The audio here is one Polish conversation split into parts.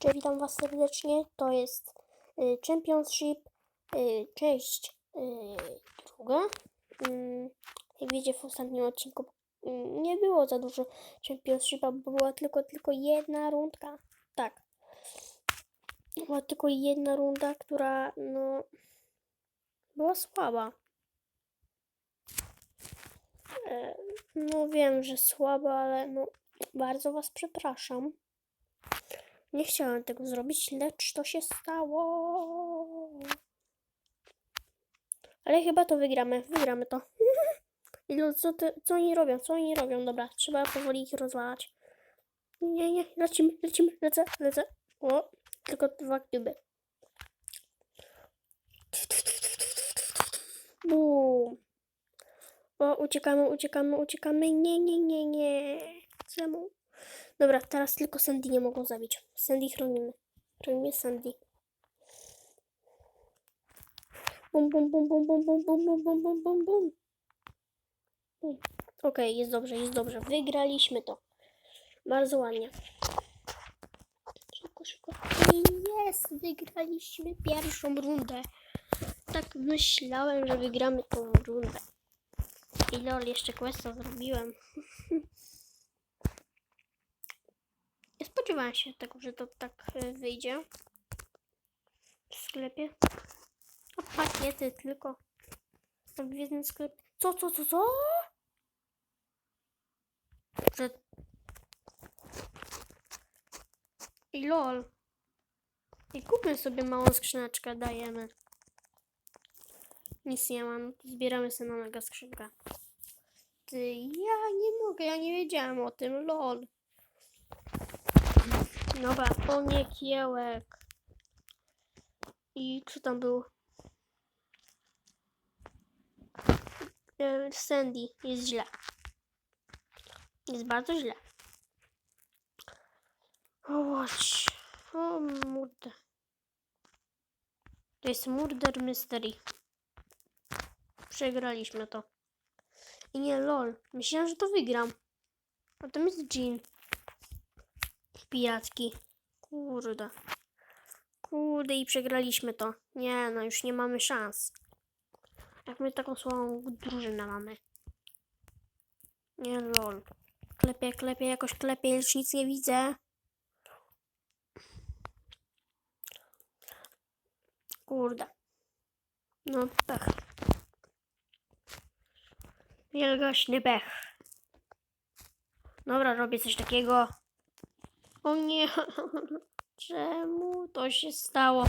Cześć, witam Was serdecznie. To jest y, Championship, y, część y, druga. Mm, Jak wiecie w ostatnim odcinku mm, nie było za dużo Championshipa, bo była tylko, tylko jedna rundka. Tak. Była tylko jedna runda, która no była słaba. E, No wiem, że słaba, ale no bardzo Was przepraszam. Nie chciałem tego zrobić, lecz to się stało. Ale chyba to wygramy. Wygramy to. I no, co, ty, co oni robią? Co oni robią? Dobra, trzeba powoli ich rozwalać. Nie, nie, lecimy, lecimy, lecę, lecę. O, tylko dwa kluby. Bum. O, uciekamy, uciekamy, uciekamy. Nie, nie, nie, nie. Czemu? Dobra, teraz tylko Sandy nie mogą zabić. Sandy chronimy. Chronimy Sandy. Bum, bum, bum, bum, bum, bum, bum, bum, bum, bum, bum, bum. Okej, jest dobrze, jest dobrze. Wygraliśmy to. Bardzo ładnie. Szybko, szybko. Jest! Wygraliśmy pierwszą rundę. Tak myślałem, że wygramy tą rundę. I lol, jeszcze questa zrobiłem. Nie spodziewałem się tego, że to tak e, wyjdzie w sklepie. A pakiety tylko. Tak w jednym sklepie. Co, co, co, co? Że... I lol. I kupmy sobie małą skrzyneczkę, dajemy. Nic nie mam, zbieramy sobie na mega skrzynkę. Ty, ja nie mogę, ja nie wiedziałem o tym, lol. Dobra, o nie kiełek. I co tam był? E, Sandy, jest źle. Jest bardzo źle. O. O, murder. To jest Murder Mystery. Przegraliśmy to. I nie, lol. Myślałem, że to wygram. A tam jest Jean. Pijacki. Kurde. Kurde i przegraliśmy to. Nie, no już nie mamy szans. Jak my taką słabą drużynę mamy. Nie, lol. Klepie, klepie, jakoś klepie, lecz nic nie widzę. Kurde. No pech. Wielgaśny pech. Dobra, robię coś takiego. O nie. Czemu to się stało?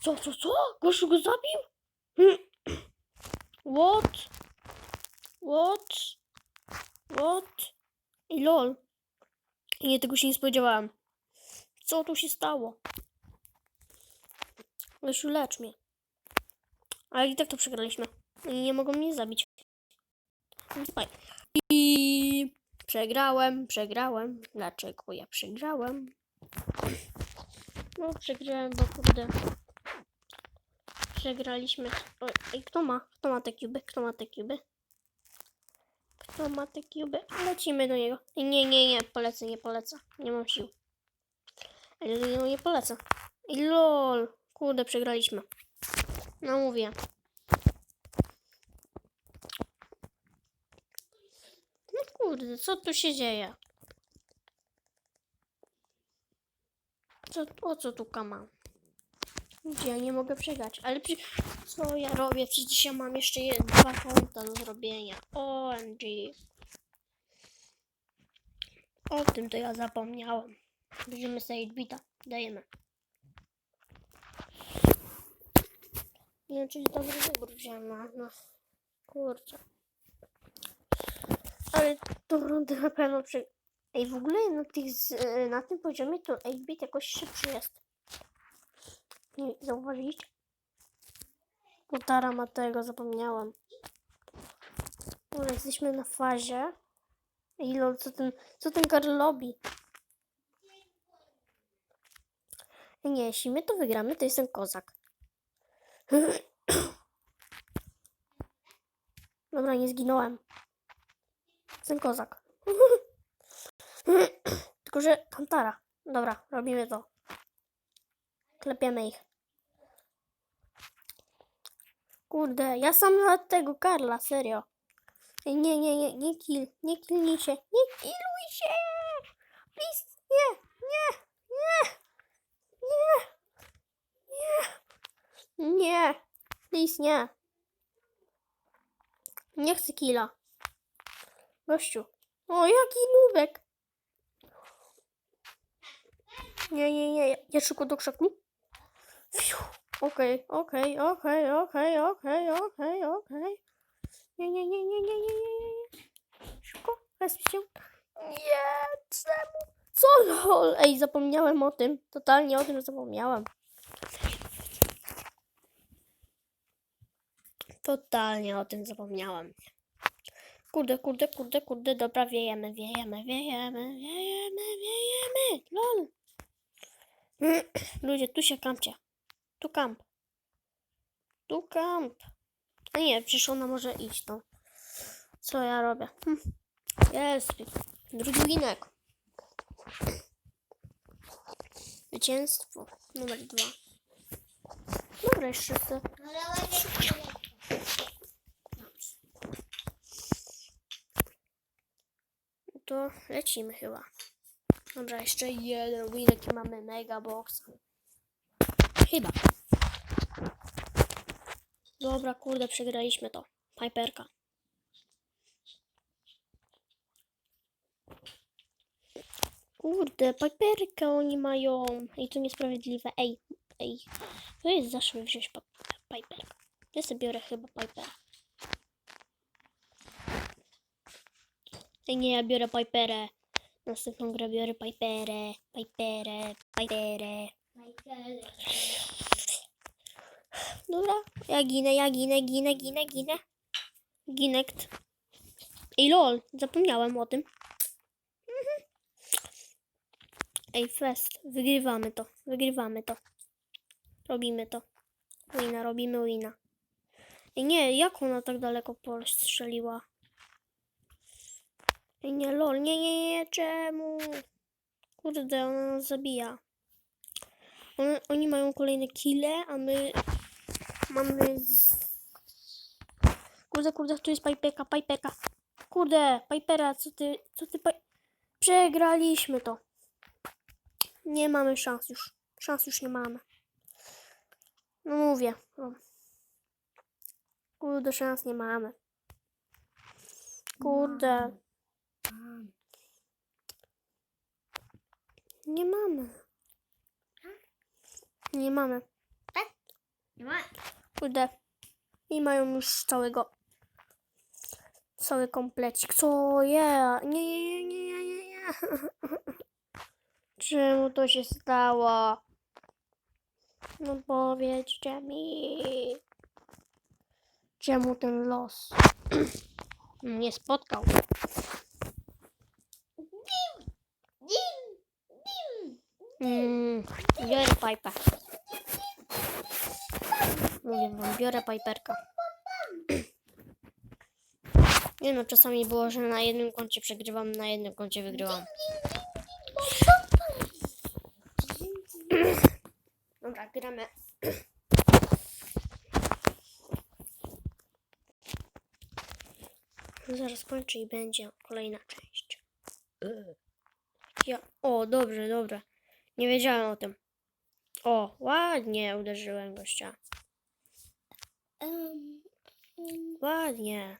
Co, co, co? Gościu go zabił? What? What? What? I lol. Nie, tego się nie spodziewałam. Co tu się stało? Lesiu, lecz mnie. Ale i tak to przegraliśmy. Oni nie mogą mnie zabić. Słuchaj. I przegrałem, przegrałem. Dlaczego ja przegrałem? No, przegrałem, bo kurde. Przegraliśmy. O, ej, kto ma? Kto ma te kuby? Kto ma te kuby? Kto ma te kuby? Lecimy do niego. Nie, nie, nie, polecę, nie polecę. Nie mam sił. Ale do niego nie polecę. I lol. Kurde, przegraliśmy. No mówię. No kurde, co tu się dzieje? Co, o co tu kama? Gdzie ja nie mogę przegrać? Ale przy... co ja robię? Przecież ja mam jeszcze je- dwa konta do zrobienia. OMG. O tym to ja zapomniałam. Bierzemy sobie bita. Dajemy. Nie wiem, czy dobry wybór wziąłem na, na... Kurczę. Ale tą rundę na pewno przy... Ej, w ogóle na, tych, z- e, na tym poziomie to 8-bit jakoś szybszy jest. Nie zauważyliście? Utara ma tego, zapomniałam. Dobra, jesteśmy na fazie. Ej, lol, co ten, co ten Karl robi? Nie, jeśli my to wygramy, to jestem kozak. Dobra, nie zginąłem. Jestem kozak. Tylko, że Kantara. Dobra, robimy to. Klepiemy ich. Kurde, ja sam na tego Karla, serio. Nie, nie, nie, nie kill, nie killnij się, nie killuj się! Please, nie, nie, nie, nie, nie, nie, please, nie. Nie chcę killa. Gościu. O, jaki nubek. Nie, nie, nie, ja szybko do krzaku. Fiu. Okej, okej, okej, okej, okej, okej, okej. Nie, nie, nie, nie, nie, nie, nie, nie. Szybko, respi się. Nie, czemu? Co lol? Ej, zapomniałem o tym. Totalnie o tym zapomniałam. Totalnie o tym zapomniałam. Kurde, kurde, kurde, kurde, dobra, wiejemy, wiejemy, wiejemy, wiejemy, wiejemy. Lol. Ludzie, tu się kampcie. Tu kamp. Tu kamp. A nie, przecież ona może iść, no. Co ja robię? Hm. Jest. Drugi winek. Zwycięstwo. Numer dwa. Dobra, jeszcze chcę. Lecimy chyba. Dobra, jeszcze jeden winek i mamy mega box. Chyba. Dobra, kurde, przegraliśmy to. Piperka. Kurde, Piperkę oni mają. Ej, to niesprawiedliwe. Ej, ej. To jest zawsze wziąć pa- Piperkę. Ja sobie biorę chyba Pipera. Ej, nie, ja biorę Piperę. Następną grę biorę Piperę, Piperę, Piperę. Dobra, ja ginę, ja ginę, ginę, ginę, ginę. Ginekt. Ej, lol, zapomniałem o tym. Mhm. Ej, fest, wygrywamy to, wygrywamy to. Robimy to. Wina, robimy wina. Ej, nie, jak ona tak daleko postrzeliła? Nie, lol, nie, nie, nie, czemu? Kurde, ona nas zabija. One, oni mają kolejne kile, a my mamy... Kurde, kurde, tu jest Pipeka, Pipeka. Kurde, Pipera, co ty, co ty... Pi... Przegraliśmy to. Nie mamy szans już. Szans już nie mamy. No mówię. Kurde, szans nie mamy. Kurde. Nie mamy. Nie mamy. Nie ma. Kurde. I mają już całego. Cały komplecik. Co? Ja. Nie, nie, nie, nie, nie, nie. Czemu to się stało? No powiedzcie mi. Czemu ten los mnie spotkał? Mm, biorę pipa. Mówię wam, biorę piperka. Nie no, czasami było, że na jednym koncie przegrywam, na jednym koncie wygrywam. Dobra, gramy. Zaraz kończę i będzie kolejna część. Ja, o, dobrze, dobrze. Nie wiedziałem o tym. O, ładnie uderzyłem gościa. Ładnie.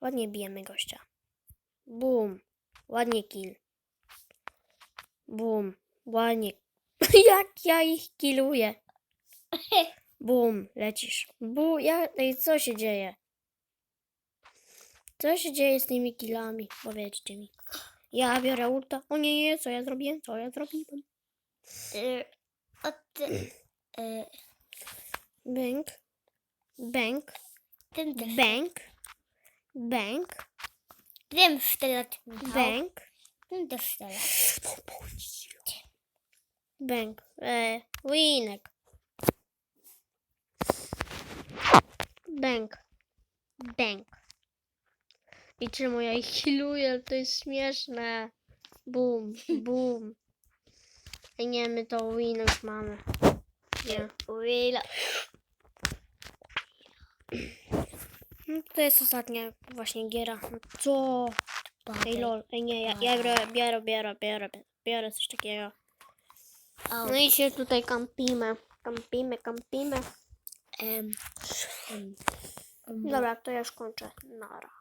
Ładnie bijemy gościa. Bum. Ładnie kill. Bum. Ładnie. Jak ja ich killuję. Bum. Lecisz. Bu. Ja... Ej, co się dzieje? Co się dzieje z tymi killami? Powiedzcie mi. Ja biorę ulta. O nie, nie, co ja zrobiłem? Co ja zrobiłem? y, od, y, Bęk. Bęk. ten też. Bęk. Bęk. Wiem. Michał. Bęk. Ten też strzela. Bęk. E, winek. Bęk. Bęk. I czemu ja ich healuję? To jest śmieszne. Bum, bum. Ej, nie, my to win już mamy. Nie. Willa. No, to jest ostatnia właśnie giera. No co? Ej, lol. Ej, nie, ja, ja biorę, biorę, biorę, biorę, biorę coś takiego. No i się tutaj kampimy. Kampimy, kampimy. em, em, em. Dobra, to ja już kończę. Nara.